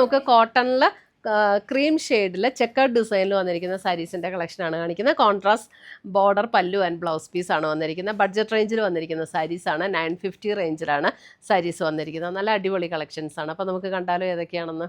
നമുക്ക് കോട്ടണിൽ ക്രീം ഷെയ്ഡിൽ ചെക്കേർഡ് ഡിസൈനിൽ വന്നിരിക്കുന്ന സാരീസിന്റെ കളക്ഷനാണ് കാണിക്കുന്നത്. കോൺട്രാസ്റ്റ് ബോർഡർ പല്ലു ആൻഡ് ബ്ലൗസ് പീസ് ആണ് വന്നിരിക്കുന്നത്. ബഡ്ജറ്റ് റേഞ്ചിൽ വന്നിരിക്കുന്ന സാരീസാണ് നയൻ ഫിഫ്റ്റി റേഞ്ചിലാണ് സാരീസ് വന്നിരിക്കുന്നത്. നല്ല അടിപൊളി കളക്ഷൻസാണ് അപ്പോൾ നമുക്ക് കണ്ടാലോ ഏതൊക്കെയാണെന്ന്?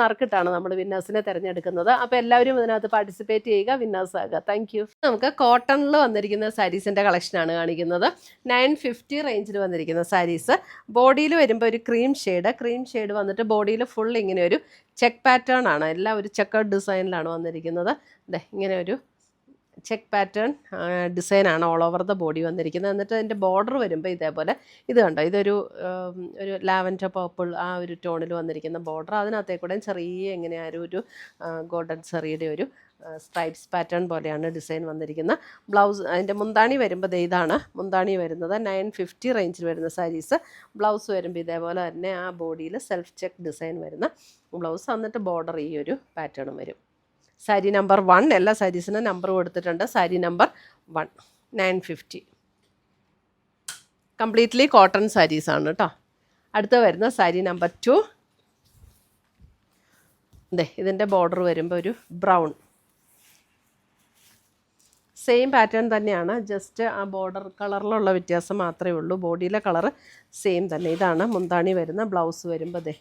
നറുക്കിട്ടാണ് നമ്മൾ വിന്നേഴ്സിനെ തിരഞ്ഞെടുക്കുന്നത്. അപ്പോൾ എല്ലാവരും ഇതിനകത്ത് പാർട്ടിസിപ്പേറ്റ് ചെയ്യുക. വിന്നേഴ്സ് ആകുക. താങ്ക് യു നമുക്ക് കോട്ടണിൽ വന്നിരിക്കുന്ന സാരീസിന്റെ കളക്ഷനാണ് കാണിക്കുന്നത്. നയൻ ഫിഫ്റ്റി റേഞ്ചിൽ വന്നിരിക്കുന്ന സാരീസ് ബോഡിയിൽ വരുമ്പോൾ ഒരു ക്രീം ഷെയ്ഡ് ക്രീം ഷെയ്ഡ് വന്നിട്ട് ബോഡിയിൽ ഫുൾ ഇങ്ങനെ ഒരു ചെക്ക് പാറ്റേൺ ആണ്. എല്ലാം ഒരു ചെക്കർ ഡിസൈനിലാണ് വന്നിരിക്കുന്നത്. ഇങ്ങനെ ഒരു ചെക്ക് പാറ്റേൺ ഡിസൈനാണ് ഓൾ ഓവർ ദ ബോഡി വന്നിരിക്കുന്നത്. എന്നിട്ട് അതിന്റെ ബോർഡർ വരുമ്പോൾ ഇതേപോലെ ഇത് കണ്ടോ? ഇതൊരു ഒരു ലാവൻഡർ പർപ്പിൾ ആ ഒരു ടോണിൽ വന്നിരിക്കുന്ന ബോർഡർ അതിനകത്തേ കൂടെ ചെറിയ എങ്ങനെ ആ ഒരു ഗോൾഡൻ സെറിയുടെ ഒരു സ്ട്രൈപ്സ് പാറ്റേൺ പോലെയാണ് ഡിസൈൻ വന്നിരിക്കുന്നത്. ബ്ലൗസ് അതിന്റെ മുന്താണി വരുമ്പോൾ ഇതാണ്. മുന്താണി വരുന്നത് നയൻ ഫിഫ്റ്റി റേഞ്ചിൽ വരുന്ന സാരീസ് ബ്ലൗസ് വരുമ്പോൾ ഇതേപോലെ തന്നെ ആ ബോഡിയിൽ സെൽഫ് ചെക്ക് ഡിസൈൻ വരുന്ന ബ്ലൗസ്. എന്നിട്ട് ബോർഡർ ഈ ഒരു പാറ്റേണും വരും. സാരി നമ്പർ വൺ എല്ലാ സാരീസിനും നമ്പർ കൊടുത്തിട്ടുണ്ട്. Sari number one nine fifty. Completely cotton സാരീസാണ് കേട്ടോ അടുത്ത വരുന്ന സാരി നമ്പർ ടു. അതെ ഇതിന്റെ ബോർഡർ വരുമ്പോൾ ഒരു ബ്രൗൺ. സെയിം പാറ്റേൺ തന്നെയാണ് ജസ്റ്റ് ആ ബോർഡർ കളറിലുള്ള വ്യത്യാസം മാത്രമേ ഉള്ളൂ. ബോഡിയിലെ കളർ സെയിം തന്നെ. ഇതാണ് മുന്താണി വരുന്ന ബ്ലൗസ് വരുമ്പോൾ അതെ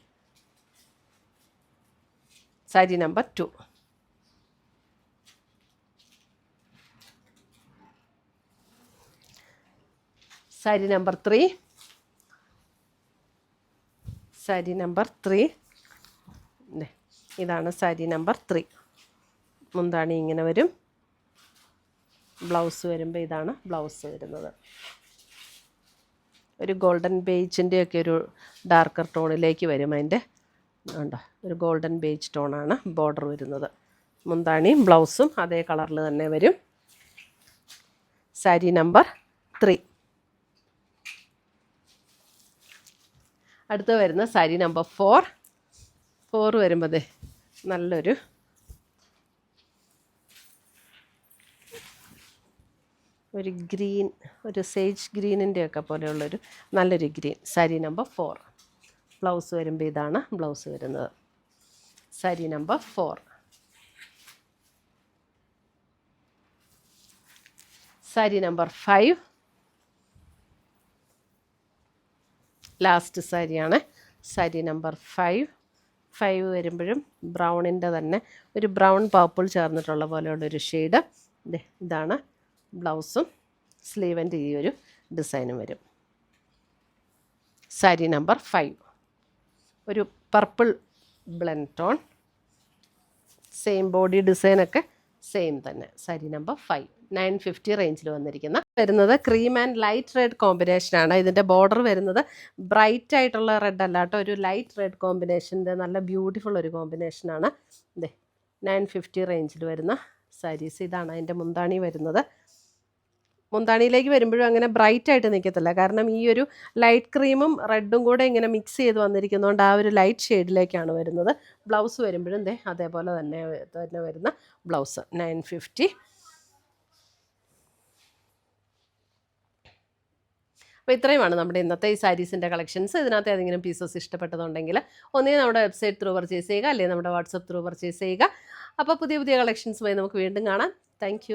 sari number two. Sari number three sari number three ഇതാണ് സാരി നമ്പർ ത്രീ മുന്താണി ഇങ്ങനെ വരും. ബ്ലൗസ് വരുമ്പോൾ ഇതാണ് ബ്ലൗസ് വരുന്നത്. ഒരു ഗോൾഡൻ ബേജിന്റെ ഒക്കെ ഒരു ഡാർക്കർ ടോണിലേക്ക് വരും അതിന്റെ ഉണ്ടോ ഒരു ഗോൾഡൻ ബേജ് ടോണാണ് ബോർഡർ വരുന്നത്. മുന്താണിയും ബ്ലൗസും അതേ കളറിൽ തന്നെ വരും. സാരി നമ്പർ ത്രീ അടുത്ത് വരുന്ന സാരി നമ്പർ ഫോർ ഫോർ വരുമ്പോൾ നല്ലൊരു ഒരു ഗ്രീൻ ഒരു സേജ് ഗ്രീനിന്റെ ഒക്കെ പോലെയുള്ളൊരു നല്ലൊരു green sari number four blouse വരുമ്പോൾ ഇതാണ് ബ്ലൗസ് വരുന്നത്. Sari number four sari number five last സാരിയാണ്. Sari number five. ഫൈവ് വരുമ്പോഴും ബ്രൗണിന്റെ തന്നെ ഒരു ബ്രൗൺ പർപ്പിൾ ചേർന്നിട്ടുള്ള പോലെയുള്ള ഒരു ഷെയ്ഡ് ഇതാണ് ബ്ലൗസും. സ്ലീവന്റെ ഈ ഒരു ഡിസൈനും വരും. Sari number five. ഒരു purple blend tone. Same body ഡിസൈനൊക്കെ സെയിം തന്നെ. Sari number five nine fifty റേഞ്ചിൽ വന്നിരിക്കുന്ന വരുന്നത് cream and light red combination ആണ്. ഇതിന്റെ ബോർഡർ വരുന്നത് ബ്രൈറ്റ് ആയിട്ടുള്ള റെഡ് അല്ലാട്ടോ ഒരു ലൈറ്റ് റെഡ് കോമ്പിനേഷന്റെ നല്ല ബ്യൂട്ടിഫുൾ ഒരു കോമ്പിനേഷനാണ് ഇതേ നയൻ ഫിഫ്റ്റി റേഞ്ചിൽ വരുന്ന സാരീസ് ഇതാണ്. അതിന്റെ മുന്താണി വരുന്നത്. മുന്താണിയിലേക്ക് വരുമ്പോഴും അങ്ങനെ ബ്രൈറ്റ് ആയിട്ട് നിൽക്കത്തില്ല. കാരണം ഈ ഒരു ലൈറ്റ് ക്രീമും റെഡും കൂടെ ഇങ്ങനെ മിക്സ് ചെയ്ത് വന്നിരിക്കുന്നതുകൊണ്ട് ആ ഒരു ലൈറ്റ് ഷെയ്ഡിലേക്കാണ് വരുന്നത്. ബ്ലൗസ് വരുമ്പോഴും ദേ അതേപോലെ തന്നെ തന്നെ വരുന്ന ബ്ലൗസ് നയൻ ഫിഫ്റ്റി അപ്പോൾ ഇത്രയുമാണ് നമ്മുടെ ഇന്നത്തെ ഈ സാരീസിന്റെ കളക്ഷൻസ് ഇതിനകത്ത് ഏതെങ്കിലും പീസസ് ഇഷ്ടപ്പെട്ടതുണ്ടെങ്കിൽ ഒന്നേ നമ്മുടെ വെബ്സൈറ്റ് ത്രൂ പർച്ചേസ് ചെയ്യുക അല്ലെങ്കിൽ നമ്മുടെ വാട്സപ്പ് ത്രൂ പർച്ചേസ് ചെയ്യുക. അപ്പോൾ പുതിയ പുതിയ കളക്ഷൻസ് കളക്ഷൻസുമായി നമുക്ക് വീണ്ടും കാണാം. താങ്ക്